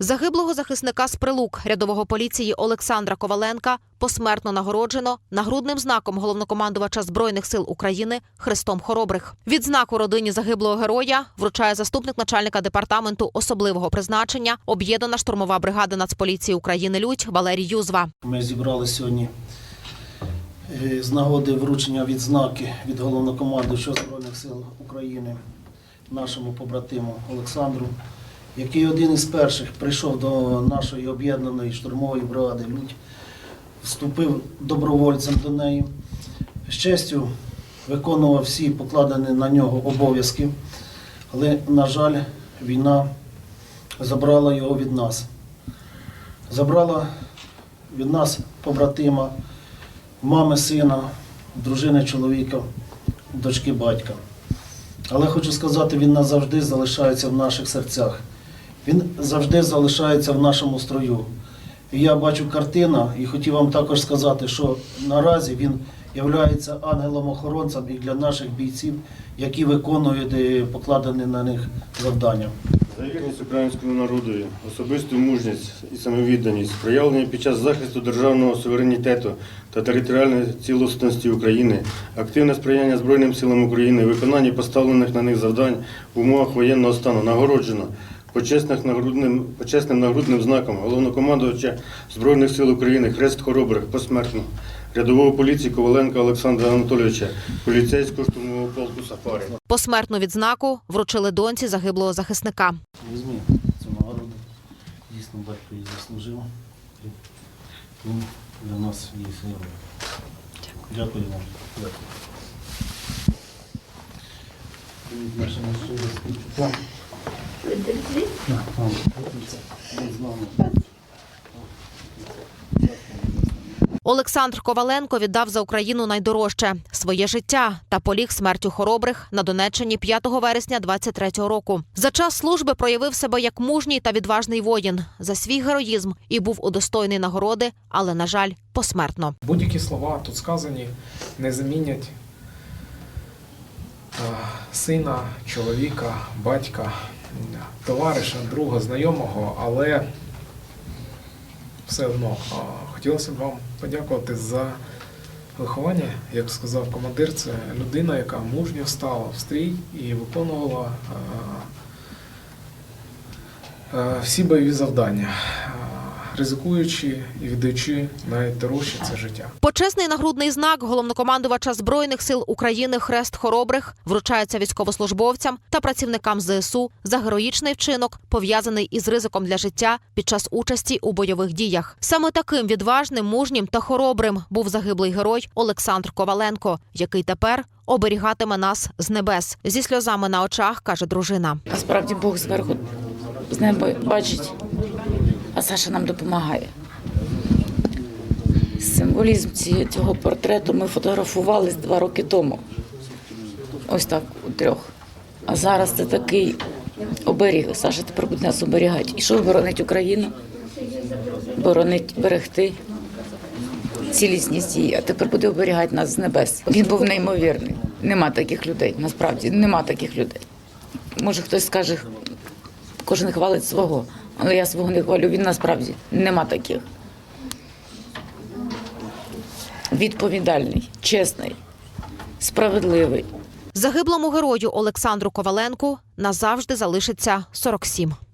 Загиблого захисника з прилук рядового поліції Олександра Коваленка посмертно нагороджено нагрудним знаком головнокомандувача збройних сил України Христом Хоробрих. Відзнаку родині загиблого героя вручає заступник начальника департаменту особливого призначення об'єднана штурмова бригада Нацполіції України Людь Валерій Юзва. Ми зібрали сьогодні е, з нагоди вручення відзнаки від головнокомандуючого Збройних сил України нашому побратиму Олександру, який один із перших прийшов до нашої об'єднаної штурмової бригади Людь, вступив добровольцем до неї. З честю виконував всі покладені на нього обов'язки, але, на жаль, війна забрала його від нас. Забрала від нас побратима, мами сина, дружини чоловіка, дочки батька. Але хочу сказати, він назавжди залишається в наших серцях. Він завжди залишається в нашому строю. І я бачу картина і хотів вам також сказати, що наразі він є ангелом-охоронцем і для наших бійців, які виконують е, покладені на них завдання. За вірність українському народові, особисту мужність і самовідданість, проявлені під час захисту державного суверенітету та територіальної цілісності України, активне сприяння Збройним силам України, виконанні поставлених на них завдань в умовах воєнного стану нагороджено почесним нагрудним, почесним нагрудним знаком головнокомандувача Збройних сил України Хрест Хоробрих посмертно, рядового поліції Коваленка Олександра Анатолійовича, поліцейського штурмового полку Сафари. Посмертну відзнаку вручили доньці загиблого захисника. Візьми цю нагороду. Дійсно, батько її заслужив. Він для нас є героєм. Дякую вам. Дякую. Привіт, Олександр Коваленко віддав за Україну найдорожче своє життя та поліг смертю хоробрих на Донеччині 5 вересня 23-го року. За час служби проявив себе як мужній та відважний воїн за свій героїзм і був удостоєний нагороди, але на жаль, посмертно. Будь-які слова тут сказані не замінять е, сина, чоловіка, батька, товариша, друга, знайомого, але все одно хотілося б вам подякувати за виховання. Як сказав командир, це людина, яка мужньо стала в стрій і виконувала всі бойові завдання, ризикуючи і віддаючи найдорожче це життя. Почесний нагрудний знак головнокомандувача збройних сил України Хрест Хоробрих вручається військовослужбовцям та працівникам ЗСУ за героїчний вчинок, пов'язаний із ризиком для життя під час участі у бойових діях. Саме таким відважним, мужнім та хоробрим був загиблий герой Олександр Коваленко, який тепер оберігатиме нас з небес. Зі сльозами на очах каже дружина. Насправді Бог зверху з неба бачить, а Саша нам допомагає. Символізм цього портрету ми фотографували два роки тому. Ось так у трьох. А зараз це такий оберіг. Саша тепер буде нас оберігати. І що боронить Україну? Боронить берегти цілісність її, а тепер буде оберігати нас з небес. Він був неймовірний. Нема таких людей. Насправді нема таких людей. Може, хтось скаже, кожен хвалить свого, але я свого не хвалю. Він насправді нема таких. Відповідальний, чесний, справедливий. Загиблому герою Олександру Коваленку назавжди залишиться 47.